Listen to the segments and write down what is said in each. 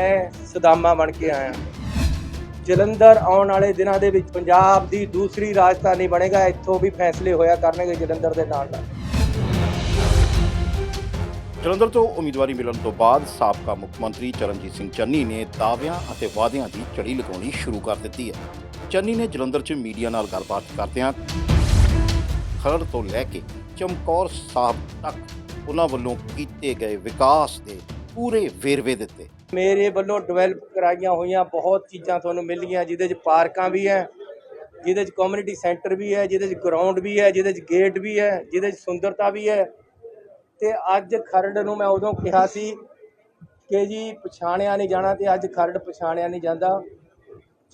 ਮੈਂ ਸਦਾਮਾ ਬਣ ਕੇ ਆਇਆ। ਜਲੰਧਰ ਆਉਣ ਵਾਲੇ ਦਿਨਾਂ ਦੇ ਵਿੱਚ ਪੰਜਾਬ ਦੀ ਦੂਸਰੀ ਰਾਜਧਾਨੀ ਬਣੇਗਾ, ਇੱਥੋਂ ਵੀ ਫੈਸਲੇ ਹੋਇਆ ਕਰਨਗੇ ਜਲੰਧਰ ਦੇ ਨਾਲ ਨਾਲ। ਜਲੰਧਰ ਤੋਂ ਉਮੀਦਵਾਰੀ ਮਿਲਣ ਤੋਂ ਬਾਅਦ ਸਾਬਕਾ ਮੁੱਖ ਮੰਤਰੀ ਚਰਨਜੀਤ ਸਿੰਘ ਚੰਨੀ ਨੇ ਦਾਅਵਿਆਂ ਅਤੇ ਵਾਅਦਿਆਂ ਦੀ ਝੜੀ ਲਗਾਉਣੀ ਸ਼ੁਰੂ ਕਰ ਦਿੱਤੀ ਹੈ। ਚੰਨੀ ਨੇ ਜਲੰਧਰ 'ਚ ਮੀਡੀਆ ਨਾਲ ਗੱਲਬਾਤ ਕਰਦਿਆਂ ਖਰੜ ਤੋਂ ਲੈ ਕੇ ਚਮਕੌਰ ਸਾਹਿਬ ਤੱਕ ਉਹਨਾਂ ਵੱਲੋਂ ਕੀਤੇ ਗਏ ਵਿਕਾਸ ਦੇ ਪੂਰੇ ਵੇਰਵੇ ਦਿੱਤੇ। ਮੇਰੇ ਵੱਲੋਂ ਡਿਵੈਲਪ ਕਰਾਈਆਂ ਹੋਈਆਂ ਬਹੁਤ ਚੀਜ਼ਾਂ ਤੁਹਾਨੂੰ ਮਿਲੀਆਂ ਜਿਹਦੇ 'ਚ ਪਾਰਕਾਂ ਵੀ ਹੈ, ਜਿਹਦੇ 'ਚ ਕਮਿਊਨਿਟੀ ਸੈਂਟਰ ਵੀ ਹੈ, ਜਿਹਦੇ 'ਚ ਗਰਾਊਂਡ ਵੀ ਹੈ, ਜਿਹਦੇ 'ਚ ਗੇਟ ਵੀ ਹੈ, ਜਿਹਦੇ 'ਚ ਸੁੰਦਰਤਾ ਵੀ ਹੈ। ਤੇ ਅੱਜ ਖਰੜ ਨੂੰ ਮੈਂ ਉਦੋਂ ਕਿਹਾ ਸੀ ਕਿ ਜੀ ਪਛਾਣਿਆ ਨਹੀਂ ਜਾਣਾ ਤੇ ਅੱਜ ਖਰੜ ਪਛਾਣਿਆ ਨਹੀਂ ਜਾਂਦਾ।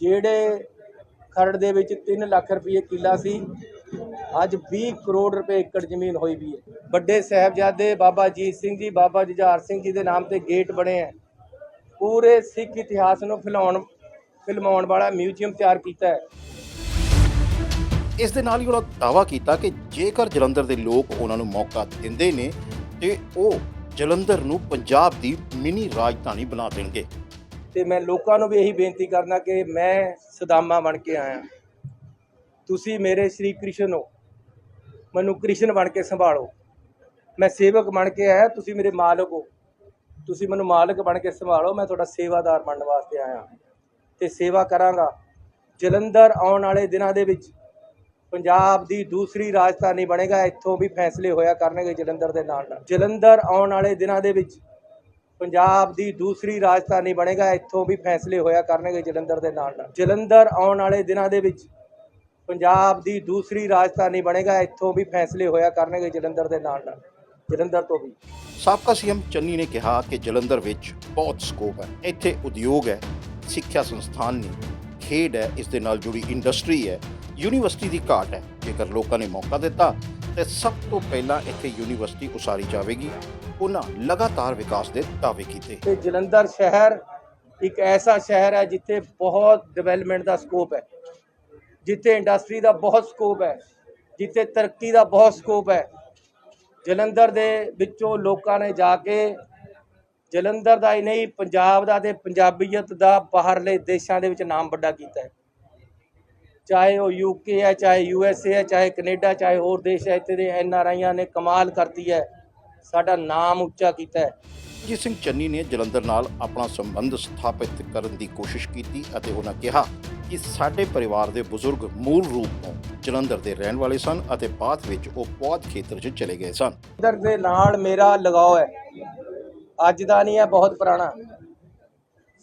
ਜਿਹੜੇ ਖਰੜ ਦੇ ਵਿੱਚ 3 ਲੱਖ ਰੁਪਏ ਕਿੱਲਾ ਸੀ, ਅੱਜ 20 ਕਰੋੜ ਰੁਪਏ ਏਕੜ ਜ਼ਮੀਨ ਹੋਈ ਵੀ ਹੈ। ਵੱਡੇ ਸਾਹਿਬਜ਼ਾਦੇ ਬਾਬਾ ਜੀਤ ਸਿੰਘ ਜੀ, ਬਾਬਾ ਜੁਝਾਰ ਸਿੰਘ ਜੀ ਦੇ ਨਾਮ ਤੇ ਗੇਟ ਬਣੇ ਹੈ। ਪੂਰੇ ਸਿੱਖ ਇਤਿਹਾਸ ਨੂੰ ਫਿਲਾਉਣ ਫਿਲਮਾਉਣ ਵਾਲਾ ਮਿਊਜ਼ੀਅਮ ਤਿਆਰ ਕੀਤਾ ਹੈ। ਇਸ ਦੇ ਨਾਲ ਹੀ ਉਹਨਾਂ ਦਾਅਵਾ ਕੀਤਾ ਕਿ ਜੇਕਰ ਜਲੰਧਰ ਦੇ ਲੋਕ ਉਹਨਾਂ ਨੂੰ ਮੌਕਾ ਦਿੰਦੇ ਨੇ ਤੇ ਉਹ ਜਲੰਧਰ ਨੂੰ ਪੰਜਾਬ ਦੀ ਮਿਨੀ ਰਾਜਧਾਨੀ ਬਣਾ ਦੇਣਗੇ। ਤੇ ਮੈਂ ਲੋਕਾਂ ਨੂੰ ਵੀ ਇਹੀ ਬੇਨਤੀ ਕਰਨਾ ਕਿ ਮੈਂ ਸਦਾਮਾ ਬਣ ਕੇ ਆਇਆ। ਤੁਸੀਂ ਮੇਰੇ ਸ੍ਰੀ ਕ੍ਰਿਸ਼ਨ ਹੋ। ਮੈਨੂੰ ਕ੍ਰਿਸ਼ਨ ਬਣ ਕੇ ਸੰਭਾਲੋ। ਮੈਂ ਸੇਵਕ ਬਣ ਕੇ ਆਇਆ ਤੁਸੀਂ ਮੇਰੇ ਮਾਲਕ ਹੋ। ਤੁਸੀਂ ਮੈਨੂੰ ਮਾਲਕ ਬਣ ਕੇ ਸੰਭਾਲੋ, ਮੈਂ ਤੁਹਾਡਾ ਸੇਵਾਦਾਰ ਬਣਨ ਵਾਸਤੇ ਆਇਆ। ਤੇ ਸੇਵਾ ਕਰਾਂਗਾ। ਜਲੰਧਰ ਆਉਣ ਵਾਲੇ ਦਿਨਾਂ ਦੇ ਵਿੱਚ ਪੰਜਾਬ ਦੀ ਦੂਸਰੀ ਰਾਜਧਾਨੀ ਬਣੇਗਾ, ਇੱਥੋਂ ਵੀ ਫੈਸਲੇ ਹੋਇਆ ਕਰਨਗੇ ਜਲੰਧਰ ਦੇ ਨਾਲ ਨਾਲ। ਜਲੰਧਰ ਆਉਣ ਵਾਲੇ ਦਿਨਾਂ ਦੇ ਵਿੱਚ ਪੰਜਾਬ ਦੀ ਦੂਸਰੀ ਰਾਜਧਾਨੀ ਬਣੇਗਾ, ਇੱਥੋਂ ਵੀ ਫੈਸਲੇ ਹੋਇਆ ਕਰਨਗੇ ਜਲੰਧਰ ਦੇ ਨਾਲ ਨਾਲ। ਜਲੰਧਰ ਆਉਣ ਵਾਲੇ ਦਿਨਾਂ ਦੇ ਵਿੱਚ ਪੰਜਾਬ ਦੀ ਦੂਸਰੀ ਰਾਜਧਾਨੀ ਬਣੇਗਾ, ਇੱਥੋਂ ਵੀ ਫੈਸਲੇ ਹੋਇਆ ਕਰਨਗੇ ਜਲੰਧਰ ਦੇ ਨਾਲ ਨਾਲ। ਜਲੰਧਰ ਤੋਂ ਵੀ। ਸਾਬਕਾ ਸੀਐਮ ਚੰਨੀ ਨੇ ਕਿਹਾ ਕਿ ਜਲੰਧਰ ਵਿੱਚ ਬਹੁਤ ਸਕੋਪ ਹੈ। ਇੱਥੇ ਉਦਯੋਗ ਹੈ ਸਿੱਖਿਆ ਸੰਸਥਾਨ ਨੇ ਖੇਡ ਹੈ ਇਸ ਦੇ ਨਾਲ ਜੁੜੀ ਇੰਡਸਟਰੀ ਹੈ ਯੂਨੀਵਰਸਿਟੀ ਦੀ ਘਾਟ ਹੈ। ਜੇਕਰ ਲੋਕਾਂ ਨੇ ਮੌਕਾ ਦਿੱਤਾ ਤੇ ਸਭ ਤੋਂ ਪਹਿਲਾਂ ਇੱਥੇ ਯੂਨੀਵਰਸਿਟੀ ਉਸਾਰੀ ਜਾਵੇਗੀ। ਉਹਨਾਂ ਲਗਾਤਾਰ ਵਿਕਾਸ ਦੇ ਦਾਅਵੇ ਕੀਤੇ। ਤੇ ਜਲੰਧਰ ਸ਼ਹਿਰ ਇੱਕ ਐਸਾ ਸ਼ਹਿਰ ਹੈ ਜਿੱਥੇ ਬਹੁਤ ਡਿਵੈਲਪਮੈਂਟ ਦਾ ਸਕੋਪ ਹੈ। ਜਿੱਥੇ ਇੰਡਸਟਰੀ ਦਾ ਬਹੁਤ ਸਕੋਪ ਹੈ। ਜਿੱਥੇ ਤਰੱਕੀ ਦਾ ਬਹੁਤ ਸਕੋਪ ਹੈ। ਜਲੰਧਰ ਦੇ ਵਿੱਚੋਂ ਲੋਕਾਂ ਨੇ ਜਾ ਕੇ ਜਲੰਧਰ ਦਾ ਹੀ ਨਹੀਂ, ਪੰਜਾਬ ਦਾ ਤੇ ਪੰਜਾਬੀਅਤ ਦਾ ਬਾਹਰਲੇ ਦੇਸ਼ਾਂ ਦੇ ਵਿੱਚ ਨਾਮ ਵੱਡਾ ਕੀਤਾ ਹੈ। ਚਾਹੇ ਉਹ ਯੂਕੇ ਹੈ, ਚਾਹੇ ਯੂਐਸਏ ਹੈ, ਚਾਹੇ ਕੈਨੇਡਾ, ਚਾਹੇ ਹੋਰ ਦੇਸ਼ ਹੈ, ਇੱਥੇ ਦੇ ਐਨ ਆਰ ਆਈਆਂ ਨੇ ਕਮਾਲ ਕਰਤੀ ਹੈ। ਸਾਡਾ ਨਾਮ ਉੱਚਾ ਕੀਤਾ ਹੈ। ਜੀ ਸਿੰਘ ਚੰਨੀ ਨੇ ਜਲੰਧਰ ਨਾਲ ਆਪਣਾ ਸੰਬੰਧ ਸਥਾਪਿਤ ਕਰਨ ਦੀ ਕੋਸ਼ਿਸ਼ ਕੀਤੀ ਅਤੇ ਉਹਨਾਂ ਕਿਹਾ ਕਿ ਸਾਡੇ ਪਰਿਵਾਰ ਦੇ ਬਜ਼ੁਰਗ ਮੂਲ ਰੂਪ ਤੋਂ ਜਲੰਧਰ ਦੇ ਰਹਿਣ ਵਾਲੇ ਸਨ ਅਤੇ ਬਾਅਦ ਵਿੱਚ ਉਹ ਪੌਦ ਖੇਤਰ 'ਚ ਚਲੇ ਗਏ ਸਨ। ਜਲੰਧਰ ਦੇ ਨਾਲ ਮੇਰਾ ਲਗਾਓ ਹੈ। ਅੱਜ ਦਾ ਨਹੀਂ ਹੈ, ਬਹੁਤ ਪੁਰਾਣਾ।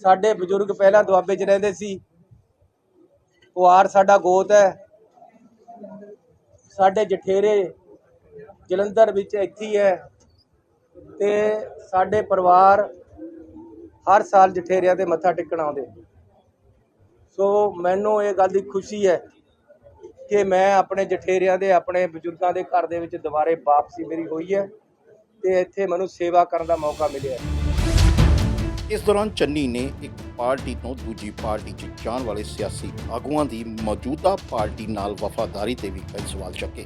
ਸਾਡੇ ਬਜ਼ੁਰਗ ਪਹਿਲਾਂ ਦੁਆਬੇ 'ਚ ਰਹਿੰਦੇ ਸੀ। ਕੁਆਰ ਸਾਡਾ ਗੋਤ ਹੈ। ਸਾਡੇ ਜਠੇਰੇ ਜਲੰਧਰ ਵਿੱਚ ਇੱਥੇ ਹੈ ਤੇ ਸਾਡੇ ਪਰਿਵਾਰ ਹਰ ਸਾਲ ਜਠੇਰਿਆਂ ਤੇ ਮੱਥਾ ਟੇਕਣ ਆਉਂਦੇ। ਸੋ ਮੈਨੂੰ ਇਹ ਗੱਲ ਦੀ ਖੁਸ਼ੀ ਹੈ ਕਿ ਮੈਂ ਆਪਣੇ ਜਠੇਰਿਆਂ ਦੇ, ਆਪਣੇ ਬਜ਼ੁਰਗਾਂ ਦੇ ਘਰ ਦੇ ਵਿੱਚ ਦੁਬਾਰੇ ਵਾਪਸੀ ਮੇਰੀ ਹੋਈ ਹੈ ਤੇ ਇੱਥੇ ਮੈਨੂੰ ਸੇਵਾ ਕਰਨ ਦਾ ਮੌਕਾ ਮਿਲਿਆ ਇਸ ਦੌਰਾਨ ਚੰਨੀ ਨੇ ਇੱਕ ਪਾਰਟੀ ਤੋਂ ਦੂਜੀ ਪਾਰਟੀ 'ਚ ਜਾਣ ਵਾਲੇ ਸਿਆਸੀ ਆਗੂਆਂ ਦੀ ਮੌਜੂਦਾ ਪਾਰਟੀ ਨਾਲ ਵਫਾਦਾਰੀ ਤੇ ਵੀ ਕਈ ਸਵਾਲ ਚੱਕੇ।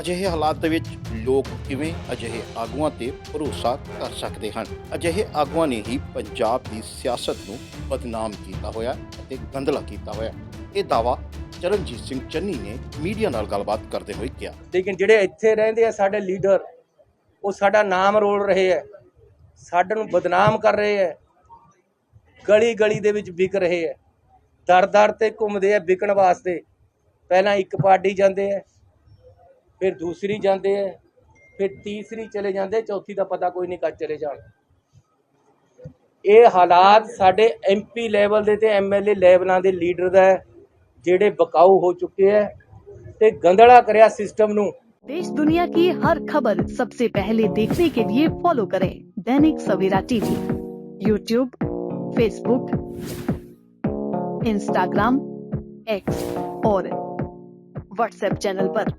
ਅਜਿਹੇ ਹਾਲਾਤ ਦੇ ਵਿੱਚ ਲੋਕ ਕਿਵੇਂ ਅਜਿਹੇ ਆਗੂਆਂ ਤੇ ਭਰੋਸਾ ਕਰ ਸਕਦੇ ਹਨ? ਅਜਿਹੇ ਆਗੂਆਂ ਨੇ ਹੀ ਪੰਜਾਬ ਦੀ ਸਿਆਸਤ ਨੂੰ ਬਦਨਾਮ ਕੀਤਾ ਹੋਇਆ ਅਤੇ ਗੰਦਲਾ ਕੀਤਾ ਹੋਇਆ। ਇਹ ਦਾਵਾ ਚਰਨਜੀਤ ਸਿੰਘ ਚੰਨੀ ਨੇ ਮੀਡੀਆ ਨਾਲ ਗੱਲਬਾਤ ਕਰਦੇ ਹੋਏ ਕਿਹਾ। ਲੇਕਿਨ ਜਿਹੜੇ ਇੱਥੇ ਰਹਿੰਦੇ ਆ ਸਾਡੇ ਲੀਡਰ, ਉਹ ਸਾਡਾ ਨਾਮ ਰੋਲ ਰਹੇ ਹੈ ਸਾਡੇ ਨੂੰ ਬਦਨਾਮ ਕਰ ਰਹੇ ਹੈ ਗਲੀ ਗਲੀ ਦੇ ਵਿੱਚ ਵਿਕ ਰਹੇ ਹੈ ਦਰ ਦਰ ਤੇ ਘੁੰਮਦੇ ਆ ਵਿਕਣ ਵਾਸਤੇ। ਪਹਿਲਾਂ ਇੱਕ ਪਾਰਟੀ ਜਾਂਦੇ ਹੈ ਫਿਰ ਦੂਸਰੀ ਜਾਂਦੇ ਹੈ ਫਿਰ ਤੀਸਰੀ ਚਲੇ ਜਾਂਦੇ ਚੌਥੀ ਦਾ ਪਤਾ ਕੋਈ ਨਹੀਂ ਕਦ ਚਲੇ ਜਾਣ। ਇਹ ਹਾਲਾਤ ਸਾਡੇ ਐਮਪੀ ਲੈਵਲ ਦੇ ਤੇ ਐਮਐਲਏ ਲੈਵਲਾਂ ਦੇ ਲੀਡਰ ਦਾ ਜਿਹੜੇ ਬਕਾਊ ਹੋ ਚੁੱਕੇ ਹੈ ਤੇ ਗੰਦਲਾ ਕਰਿਆ ਸਿਸਟਮ ਨੂੰ देश दुनिया की हर खबर सबसे पहले देखने के लिए फॉलो करें Dainik Savera TV YouTube Facebook Instagram X और व्हाट्सएप चैनल पर।